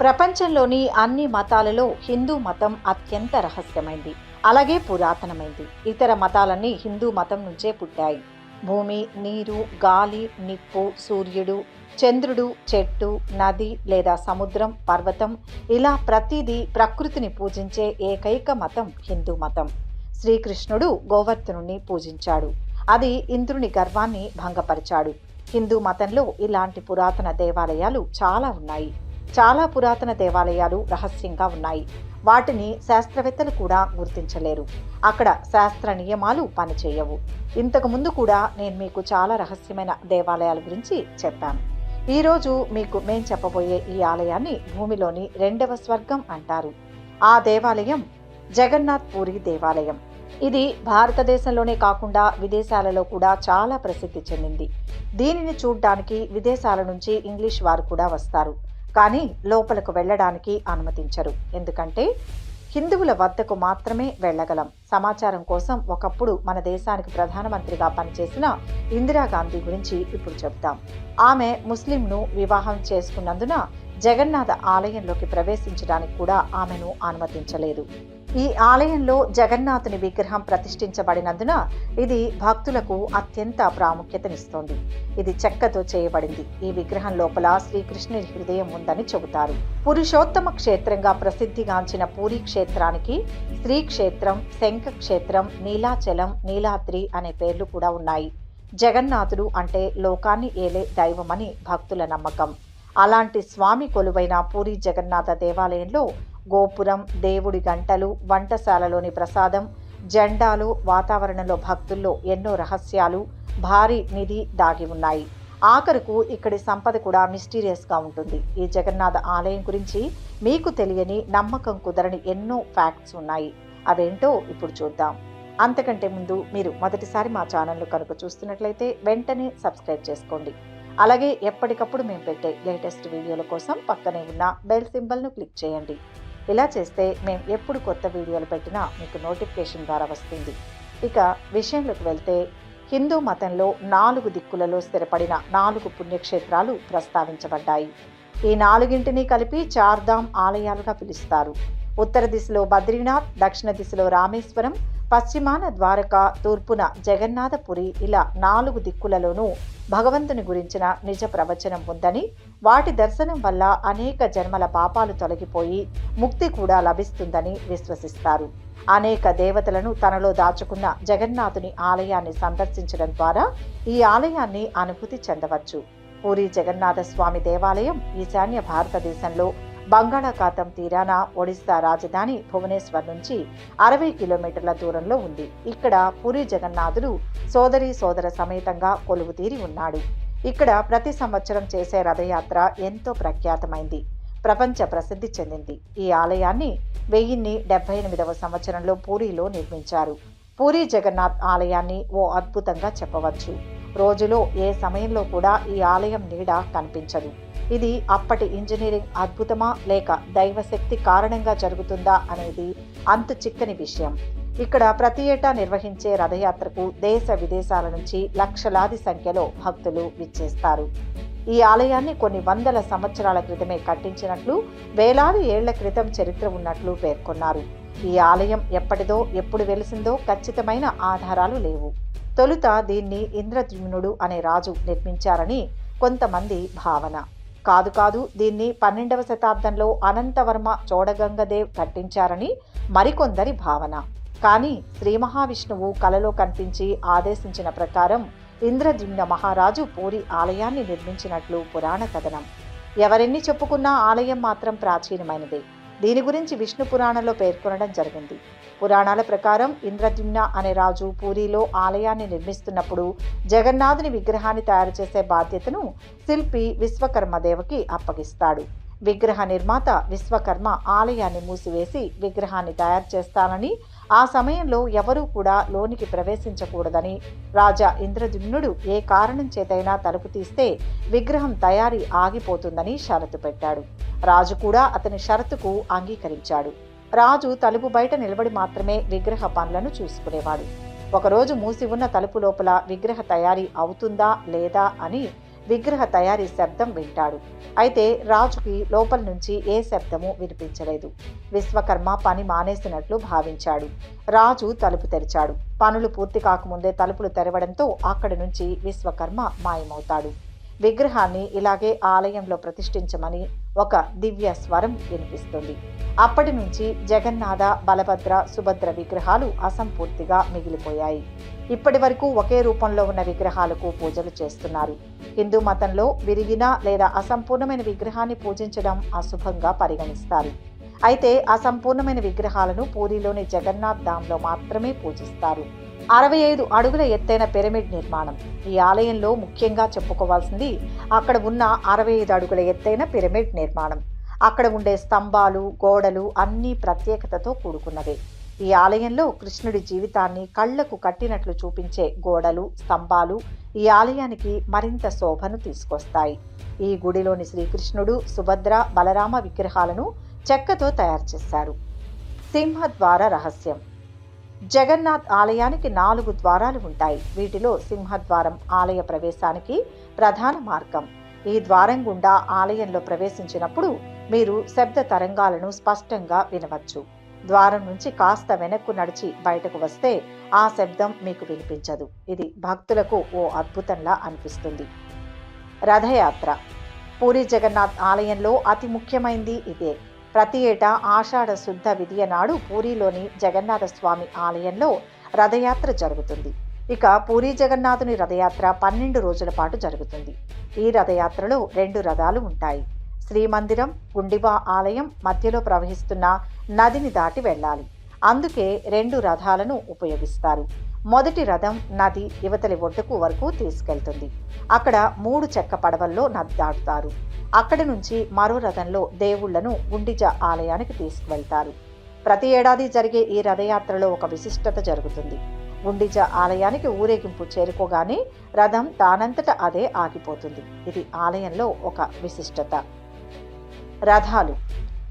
ప్రపంచంలోని అన్ని మతాలలో హిందూ మతం అత్యంత రహస్యమైంది. అలాగే పురాతనమైంది. ఇతర మతాలన్నీ హిందూ మతం నుంచే పుట్టాయి. భూమి నీరు గాలి నిప్పు సూర్యుడు చంద్రుడు చెట్టు నది లేదా సముద్రం పర్వతం ఇలా ప్రతిదీ ప్రకృతిని పూజించే ఏకైక మతం హిందూ మతం. శ్రీకృష్ణుడు గోవర్ధనుని పూజించాడు. అది ఇంద్రుని గర్వాన్ని భంగపరిచాడు. హిందూ మతంలో ఇలాంటి పురాతన దేవాలయాలు చాలా ఉన్నాయి. చాలా పురాతన దేవాలయాలు రహస్యంగా ఉన్నాయి. వాటిని శాస్త్రవేత్తలు కూడా గుర్తించలేరు. అక్కడ శాస్త్ర నియమాలు పనిచేయవు. ఇంతకు ముందు కూడా నేను మీకు చాలా రహస్యమైన దేవాలయాల గురించి చెప్పాను. ఈరోజు మీకు మేం చెప్పబోయే ఈ ఆలయాన్ని భూమిలోని రెండవ స్వర్గం అంటారు. ఆ దేవాలయం జగన్నాథ్ పూరి దేవాలయం. ఇది భారతదేశంలోనే కాకుండా విదేశాలలో కూడా చాలా ప్రసిద్ధి చెందింది. దీనిని చూడ్డానికి విదేశాల నుంచి ఇంగ్లీష్ వారు కూడా వస్తారు. కానీ లోపలకు వెళ్ళడానికి అనుమతించరు. ఎందుకంటే హిందువుల వద్దకు మాత్రమే వెళ్ళగలం. సమాచారం కోసం ఒకప్పుడు మన దేశానికి ప్రధానమంత్రిగా పనిచేసిన ఇందిరాగాంధీ గురించి ఇప్పుడు చెప్తాం ఆమె ముస్లింను వివాహం చేసుకున్నందున జగన్నాథ ఆలయంలోకి ప్రవేశించడానికి కూడా ఆమెను అనుమతించలేదు. ఈ ఆలయంలో జగన్నాథుని విగ్రహం ప్రతిష్ఠించబడినందున ఇది భక్తులకు అత్యంత ప్రాముఖ్యతనిస్తోంది. ఇది చెక్కతో చేయబడింది. ఈ విగ్రహం లోపల శ్రీకృష్ణుని హృదయం ఉందని చెబుతారు. పురుషోత్తమ క్షేత్రంగా ప్రసిద్ధిగాంచిన పూరి క్షేత్రానికి శ్రీ క్షేత్రం శంఖ క్షేత్రం నీలాచలం నీలాద్రి అనే పేర్లు కూడా ఉన్నాయి. జగన్నాథుడు అంటే లోకాన్ని ఏలే దైవమని భక్తుల నమ్మకం. అలాంటి స్వామి కొలువైన పూరి జగన్నాథ దేవాలయంలో గోపురం దేవుడి గంటలు వంటశాలలోని ప్రసాదం జెండాలు వాతావరణంలో భక్తుల్లో ఎన్నో రహస్యాలు భారీ నిధి దాగి ఉన్నాయి. ఆఖరుకు ఇక్కడి సంపద కూడా మిస్టీరియస్గా ఉంటుంది. ఈ జగన్నాథ ఆలయం గురించి మీకు తెలియని నమ్మకం కుదరని ఎన్నో ఫ్యాక్ట్స్ ఉన్నాయి. అవేంటో ఇప్పుడు చూద్దాం. అంతకంటే ముందు మీరు మొదటిసారి మా ఛానల్ను కనుక చూస్తున్నట్లయితే వెంటనే సబ్స్క్రైబ్ చేసుకోండి. అలాగే ఎప్పటికప్పుడు మేము పెట్టే లేటెస్ట్ వీడియోల కోసం పక్కనే ఉన్న బెల్ సింబల్ను క్లిక్ చేయండి. ఇలా చేస్తే మేము ఎప్పుడు కొత్త వీడియోలు పెట్టినా మీకు నోటిఫికేషన్ ద్వారా వస్తుంది. ఇక విషయంలోకి వెళ్తే హిందూ మతంలో నాలుగు దిక్కులలో స్థిరపడిన నాలుగు పుణ్యక్షేత్రాలు ప్రస్తావించబడ్డాయి. ఈ నాలుగింటిని కలిపి చార్ధామ్ ఆలయాలుగా పిలుస్తారు. ఉత్తర దిశలో బద్రీనాథ్ దక్షిణ దిశలో రామేశ్వరం పశ్చిమాన ద్వారక తూర్పున జగన్నాథపురి ఇలా నాలుగు దిక్కులలోనూ భగవంతుని గురించిన నిజ ప్రవచనం ఉందని వాటి దర్శనం వల్ల అనేక జన్మల పాపాలు తొలగిపోయి ముక్తి కూడా లభిస్తుందని విశ్వసిస్తారు. అనేక దేవతలను తనలో దాచుకున్న జగన్నాథుని ఆలయాన్ని సందర్శించడం ద్వారా ఈ ఆలయాన్ని అనుభూతి చెందవచ్చు. పూరి జగన్నాథ స్వామి దేవాలయం ఈశాన్య భారతదేశంలో బంగాళాఖాతం తీరాన ఒడిశా రాజధాని భువనేశ్వర్ నుంచి అరవై కిలోమీటర్ల దూరంలో ఉంది. ఇక్కడ పూరి జగన్నాథుడు సోదరి సోదర సమేతంగా కొలువుతీరి ఉన్నాడు. ఇక్కడ ప్రతి సంవత్సరం చేసే రథయాత్ర ఎంతో ప్రఖ్యాతమైంది. ప్రపంచ ప్రసిద్ధి చెందింది. ఈ ఆలయాన్ని వెయ్యిన్ని డెబ్బై ఎనిమిదవ సంవత్సరంలో పూరిలో నిర్మించారు. పూరి జగన్నాథ్ ఆలయాన్ని ఓ అద్భుతంగా చెప్పవచ్చు. రోజులో ఏ సమయంలో కూడా ఈ ఆలయం నీడ కనిపించదు. ఇది అప్పటి ఇంజనీరింగ్ అద్భుతమా లేక దైవశక్తి కారణంగా జరుగుతుందా అనేది అంతు చిక్కని విషయం. ఇక్కడ ప్రతి ఏటా నిర్వహించే రథయాత్రకు దేశ విదేశాల నుంచి లక్షలాది సంఖ్యలో భక్తులు విచ్చేస్తారు. ఈ ఆలయాన్ని కొన్ని వందల సంవత్సరాల క్రితమే కట్టించినట్లు వేలాది ఏళ్ళ క్రితం చరిత్ర ఉన్నట్లు పేర్కొన్నారు. ఈ ఆలయం ఎప్పటిదో ఎప్పుడు వెలిసిందో ఖచ్చితమైన ఆధారాలు లేవు. తొలుత దీన్ని ఇంద్రద్యుమ్నుడు అనే రాజు నిర్మించారని కొంతమంది భావన. కాదు కాదు దీన్ని పన్నెండవ శతాబ్దంలో అనంతవర్మ చోడగంగదేవ్ కట్టించారని మరికొందరి భావన. కానీ శ్రీ మహావిష్ణువు కలలో కనిపించి ఆదేశించిన ప్రకారం ఇంద్రజిమ్న మహారాజు పూరి ఆలయాన్ని నిర్మించినట్లు పురాణ కథనం. ఎవరెన్ని చెప్పుకున్నా ఆలయం మాత్రం ప్రాచీనమైనదే. దీని గురించి విష్ణు పురాణంలో పేర్కొనడం జరిగింది. పురాణాల ప్రకారం ఇంద్రద్యుమ్న అనే రాజు పూరిలో ఆలయాన్ని నిర్మిస్తున్నప్పుడు జగన్నాథుని విగ్రహాన్ని తయారు చేసే బాధ్యతను శిల్పి విశ్వకర్మదేవకి అప్పగిస్తాడు. విగ్రహ నిర్మాత విశ్వకర్మ ఆలయాన్ని మూసివేసి విగ్రహాన్ని తయారు చేస్తానని ఆ సమయంలో ఎవరూ కూడా లోనికి ప్రవేశించకూడదని రాజా ఇంద్రద్యుమ్నుడు ఏ కారణం చేతైనా తలుపు తీస్తే విగ్రహం తయారీ ఆగిపోతుందని షరతు పెట్టాడు. రాజు కూడా అతని షరతుకు అంగీకరించాడు. రాజు తలుపు బయట నిలబడి మాత్రమే విగ్రహ పనులను చూసుకునేవాడు. ఒకరోజు మూసి ఉన్న తలుపు లోపల విగ్రహ తయారీ అవుతుందా లేదా అని విగ్రహ తయారీ శబ్దం వింటాడు. అయితే రాజుకి లోపల నుంచి ఏ శబ్దము వినిపించలేదు. విశ్వకర్మ పని మానేసినట్లు భావించాడు. రాజు తలుపు తెరిచాడు. పనులు పూర్తి కాకముందే తలుపులు తెరవడంతో అక్కడి నుంచి విశ్వకర్మ మాయమవుతాడు. విగ్రహాన్ని ఇలాగే ఆలయంలో ప్రతిష్ఠించమని ఒక దివ్య స్వరం వినిపిస్తుంది. అప్పటి నుంచి జగన్నాథ బలభద్ర సుభద్ర విగ్రహాలు అసంపూర్తిగా మిగిలిపోయాయి. ఇప్పటి వరకు ఒకే రూపంలో ఉన్న విగ్రహాలకు పూజలు చేస్తున్నారు. హిందూ మతంలో విరిగిన లేదా అసంపూర్ణమైన విగ్రహాన్ని పూజించడం అశుభంగా పరిగణిస్తారు. అయితే అసంపూర్ణమైన విగ్రహాలను పూరిలోని జగన్నాథ్ ధామ్లో మాత్రమే పూజిస్తారు. అరవై ఐదు అడుగుల ఎత్తైన పిరమిడ్ నిర్మాణం. ఈ ఆలయంలో ముఖ్యంగా చెప్పుకోవాల్సింది అక్కడ ఉన్న అరవై ఐదు అడుగుల ఎత్తైన పిరమిడ్ నిర్మాణం. అక్కడ ఉండే స్తంభాలు గోడలు అన్నీ ప్రత్యేకతతో కూడుకున్నవే. ఈ ఆలయంలో కృష్ణుడి జీవితాన్ని కళ్ళకు కట్టినట్లు చూపించే గోడలు స్తంభాలు ఈ ఆలయానికి మరింత శోభను తీసుకొస్తాయి. ఈ గుడిలోని శ్రీకృష్ణుడు సుభద్ర బలరామ విగ్రహాలను చెక్కతో తయారు చేశారు. సింహద్వార రహస్యం. జగన్నాథ్ ఆలయానికి నాలుగు ద్వారాలు ఉంటాయి. వీటిలో సింహద్వారం ఆలయ ప్రవేశానికి ప్రధాన మార్గం. ఈ ద్వారం గుండా ఆలయంలో ప్రవేశించినప్పుడు మీరు శబ్ద తరంగాలను స్పష్టంగా వినవచ్చు. ద్వారం నుంచి కాస్త వెనక్కు నడిచి బయటకు వస్తే ఆ శబ్దం మీకు వినిపించదు. ఇది భక్తులకు ఓ అద్భుతంలా అనిపిస్తుంది. రథయాత్ర. పూరి జగన్నాథ్ ఆలయంలో అతి ముఖ్యమైంది ఇదే. ప్రతి ఏటా ఆషాఢ శుద్ధ విధియ నాడు పూరిలోని జగన్నాథ స్వామి ఆలయంలో రథయాత్ర జరుగుతుంది. ఇక పూరి జగన్నాథుని రథయాత్ర పన్నెండు రోజుల పాటు జరుగుతుంది. ఈ రథయాత్రలో రెండు రథాలు ఉంటాయి. శ్రీమందిరం గుండివా ఆలయం మధ్యలో ప్రవహిస్తున్న నదిని దాటి వెళ్ళాలి. అందుకే రెండు రథాలను ఉపయోగిస్తారు. మొదటి రథం నది యువతలి ఒడ్డుకు వరకు తీసుకెళ్తుంది. అక్కడ మూడు చెక్క పడవల్లో నది దాటుతారు అక్కడి నుంచి మరో రథంలో దేవుళ్ళను గుండిజ ఆలయానికి తీసుకువెళ్తారు. ప్రతి ఏడాది జరిగే ఈ రథయాత్రలో ఒక విశిష్టత జరుగుతుంది. గుండిజ ఆలయానికి ఊరేగింపు చేరుకోగానే రథం దానంతట అదే ఆగిపోతుంది. ఇది ఆలయంలో ఒక విశిష్టత. రథాలు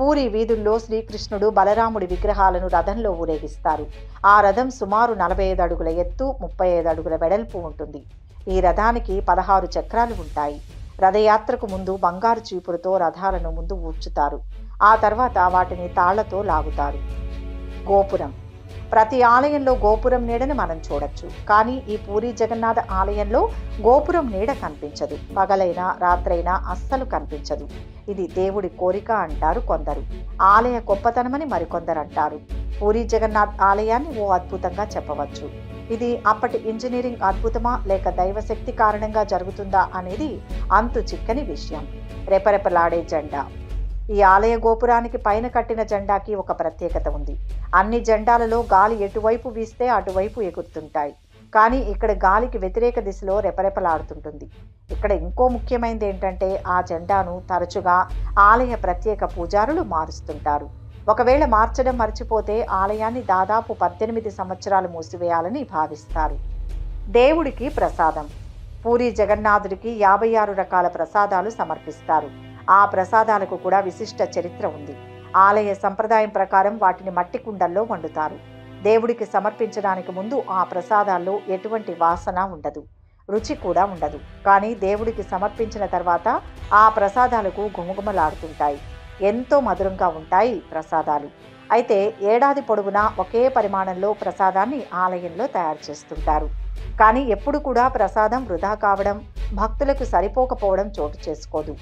పూరి వీధుల్లో శ్రీకృష్ణుడు బలరాముడి విగ్రహాలను రథంలో ఊరేగిస్తారు. ఆ రథం సుమారు నలభై ఐదు అడుగుల ఎత్తు ముప్పై ఐదు అడుగుల వెడల్పు ఉంటుంది. ఈ రథానికి పదహారు చక్రాలు ఉంటాయి. రథయాత్రకు ముందు బంగారు చీపురుతో రథాలను ముందు ఊడ్చుతారు. ఆ తర్వాత వాటిని తాళ్ళతో లాగుతారు. గోపురం. ప్రతి ఆలయంలో గోపురం నీడని మనం చూడొచ్చు. కానీ ఈ పూరి జగన్నాథ ఆలయంలో గోపురం నీడ కనిపించదు. పగలైనా రాత్రైనా అస్సలు కనిపించదు. ఇది దేవుడి కోరిక అంటారు కొందరు. ఆలయ గొప్పతనమని మరికొందరు అంటారు పూరి జగన్నాథ్ ఆలయాన్ని ఓ అద్భుతంగా చెప్పవచ్చు. ఇది అప్పటి ఇంజనీరింగ్ అద్భుతమా లేక దైవశక్తి కారణంగా జరుగుతుందా అనేది అంతు చిక్కని విషయం. రెపరెపలాడే జెండా. ఈ ఆలయ గోపురానికి పైన కట్టిన జెండాకి ఒక ప్రత్యేకత ఉంది. అన్ని జెండాలలో గాలి ఎటువైపు వీస్తే అటువైపు ఎగురుతుంటాయి. కానీ ఇక్కడ గాలికి వ్యతిరేక దిశలో రెపరెపలాడుతుంటుంది. ఇక్కడ ఇంకో ముఖ్యమైనది ఏంటంటే ఆ జెండాను తరచుగా ఆలయ ప్రత్యేక పూజారులు మారుస్తుంటారు. ఒకవేళ మార్చడం మర్చిపోతే ఆలయాన్ని దాదాపు పద్దెనిమిది సంవత్సరాలు మూసివేయాలని భావిస్తారు. దేవుడికి ప్రసాదం. పూరి జగన్నాథుడికి యాభై ఆరు రకాల ప్రసాదాలు సమర్పిస్తారు. ఆ ప్రసాదాలకు కూడా విశిష్ట చరిత్ర ఉంది. ఆలయ సంప్రదాయం ప్రకారం వాటిని మట్టి కుండల్లో వండుతారు. దేవుడికి సమర్పించడానికి ముందు ఆ ప్రసాదాల్లో ఎటువంటి వాసన ఉండదు. రుచి కూడా ఉండదు. కానీ దేవుడికి సమర్పించిన తర్వాత ఆ ప్రసాదాలకు గుమగుమలాడుతుంటాయి ఎంతో మధురంగా ఉంటాయి ప్రసాదాలు. అయితే ఏడాది పొడవునా ఒకే పరిమాణంలో ప్రసాదాన్ని ఆలయంలో తయారు చేస్తుంటారు. కానీ ఎప్పుడు కూడా ప్రసాదం వృధా కావడం భక్తులకు సరిపోకపోవడం చోటు చేసుకోదు.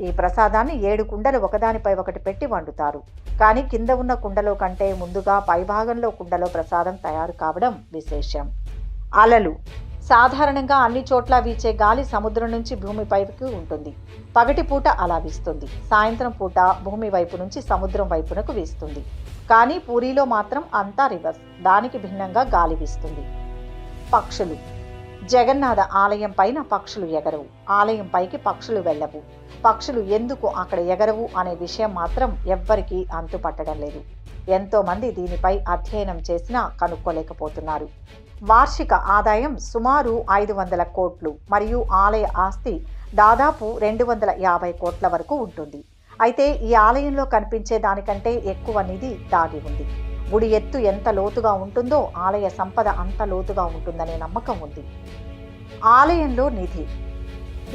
ఈ ప్రసాదాన్ని ఏడు కుండలు ఒకదానిపై ఒకటి పెట్టి వండుతారు. కానీ కింద ఉన్న కుండలో కంటే ముందుగా పైభాగంలో కుండలో ప్రసాదం తయారు కావడం విశేషం. అలలు. సాధారణంగా అన్ని చోట్ల వీచే గాలి సముద్రం నుంచి భూమిపైకి ఉంటుంది. పగటి పూట అలా వీస్తుంది. సాయంత్రం పూట భూమి వైపు నుంచి సముద్రం వైపునకు వీస్తుంది. కానీ పూరిలో మాత్రం అంతా రివర్స్. దానికి భిన్నంగా గాలి వీస్తుంది. పక్షులు. జగన్నాథ ఆలయం పైన పక్షులు ఎగరవు. ఆలయం పైకి పక్షులు వెళ్ళవు. పక్షులు ఎందుకు అక్కడ ఎగరవు అనే విషయం మాత్రం ఎవ్వరికీ అంతుపట్టడం లేదు. ఎంతోమంది దీనిపై అధ్యయనం చేసినా కనుక్కోలేకపోతున్నారు. వార్షిక ఆదాయం సుమారు ఐదు వందల కోట్లు మరియు ఆలయ ఆస్తి దాదాపు రెండు వందల యాభై కోట్ల వరకు ఉంటుంది. అయితే ఈ ఆలయంలో కనిపించే దానికంటే ఎక్కువ నిధి దాగి ఉంది. గుడి ఎత్తు ఎంత లోతుగా ఉంటుందో ఆలయ సంపద అంత లోతుగా ఉంటుందనే నమ్మకం ఉంది. ఆలయంలో నిధి.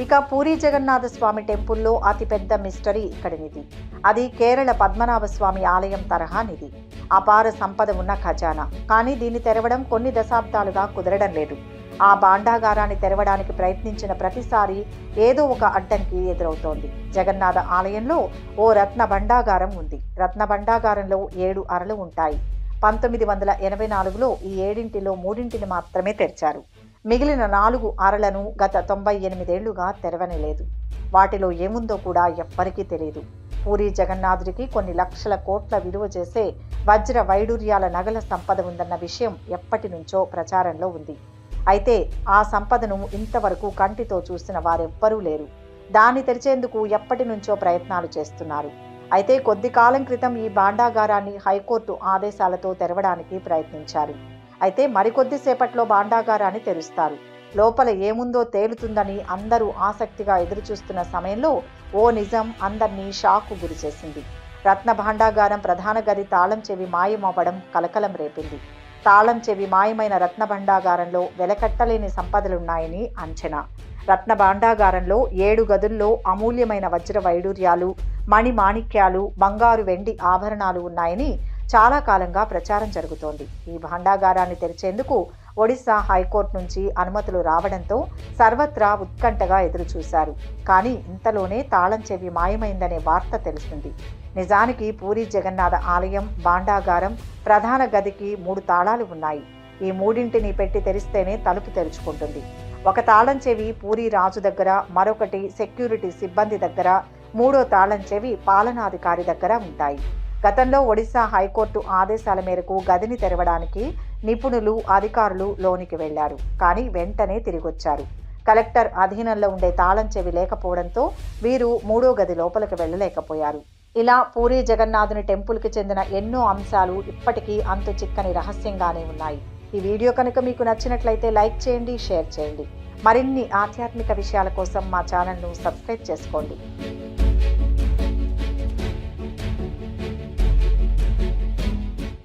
ఇక పూరి జగన్నాథ స్వామి టెంపుల్లో అతిపెద్ద మిస్టరీ ఇక్కడినిది అది కేరళ పద్మనాభ స్వామి ఆలయం తరహా నిధి. అపార సంపద ఉన్న ఖజానా. కానీ దీన్ని తెరవడం కొన్ని దశాబ్దాలుగా కుదరడం లేదు. ఆ భాండాగారాన్ని తెరవడానికి ప్రయత్నించిన ప్రతిసారి ఏదో ఒక అడ్డంకి ఎదురవుతోంది. జగన్నాథ ఆలయంలో ఓ రత్న భండాగారం ఉంది. రత్న భండాగారంలో ఏడు అరలు ఉంటాయి. పంతొమ్మిది వందల ఎనభై నాలుగులో ఈ ఏడింటిలో మూడింటిని మాత్రమే తెరిచారు. మిగిలిన నాలుగు అరలను గత తొంభై ఎనిమిదేళ్ళుగా తెరవనిలేదు వాటిలో ఏముందో కూడా ఎవ్వరికీ తెలియదు. పూరి జగన్నాథుడికి కొన్ని లక్షల కోట్ల విలువ చేసే వజ్ర వైడూర్యాల నగల సంపద ఉందన్న విషయం ఎప్పటి నుంచో ప్రచారంలో ఉంది. అయితే ఆ సంపదను ఇంతవరకు కంటితో చూసిన వారెవ్వరూ లేరు. దాన్ని తెరిచేందుకు ఎప్పటి నుంచో ప్రయత్నాలు చేస్తున్నారు. అయితే కొద్ది కాలం క్రితం ఈ భాండాగారాన్ని హైకోర్టు ఆదేశాలతో తెరవడానికి ప్రయత్నించారు. అయితే మరికొద్దిసేపట్లో భాండాగారాన్ని తెరుస్తారు. లోపల ఏముందో తేలుతుందని అందరూ ఆసక్తిగా ఎదురుచూస్తున్న సమయంలో ఓ నిజం అందర్నీ షాకు గురిచేసింది రత్న భాండాగారం ప్రధాన గది తాళం చెవి మాయమవ్వడం కలకలం రేపింది. తాళం చెవి మాయమైన రత్న భాండాగారంలో వెలకట్టలేని సంపదలున్నాయని అంచనా. రత్న భాండాగారంలో ఏడు గదుల్లో అమూల్యమైన వజ్ర వైడూర్యాలు మణి మాణిక్యాలు బంగారు వెండి ఆభరణాలు ఉన్నాయని చాలా కాలంగా ప్రచారం జరుగుతోంది. ఈ భాండాగారాన్ని తెరిచేందుకు ఒడిశా హైకోర్టు నుంచి అనుమతులు రావడంతో సర్వత్రా ఉత్కంఠగా ఎదురుచూశారు. కానీ ఇంతలోనే తాళం చెవి మాయమైందనే వార్త తెలిసింది నిజానికి పూరి జగన్నాథ ఆలయం బాండాగారం ప్రధాన గదికి మూడు తాళాలు ఉన్నాయి. ఈ మూడింటిని పెట్టి తెరిస్తేనే తలుపు తెరుచుకుంటుంది. ఒక తాళం చెవి పూరి రాజు దగ్గర మరొకటి సెక్యూరిటీ సిబ్బంది దగ్గర మూడో తాళం చెవి పాలనాధికారి దగ్గర ఉంటాయి. గతంలో ఒడిశా హైకోర్టు ఆదేశాల మేరకు గదిని తెరవడానికి నిపుణులు అధికారులు లోనికి వెళ్ళారు కానీ వెంటనే తిరిగొచ్చారు. కలెక్టర్ అధీనంలో ఉండే తాళం చెవి లేకపోవడంతో వీరు మూడో గది లోపలికి వెళ్ళలేకపోయారు. ఇలా పూరి జగన్నాథుని టెంపుల్కి చెందిన ఎన్నో అంశాలు ఇప్పటికీ అంతు చిక్కని రహస్యంగానే ఉన్నాయి. ఈ వీడియో కనుక మీకు నచ్చినట్లయితే లైక్ చేయండి షేర్ చేయండి. మరిన్ని ఆధ్యాత్మిక విషయాల కోసం మా ఛానల్ను సబ్స్క్రైబ్ చేసుకోండి.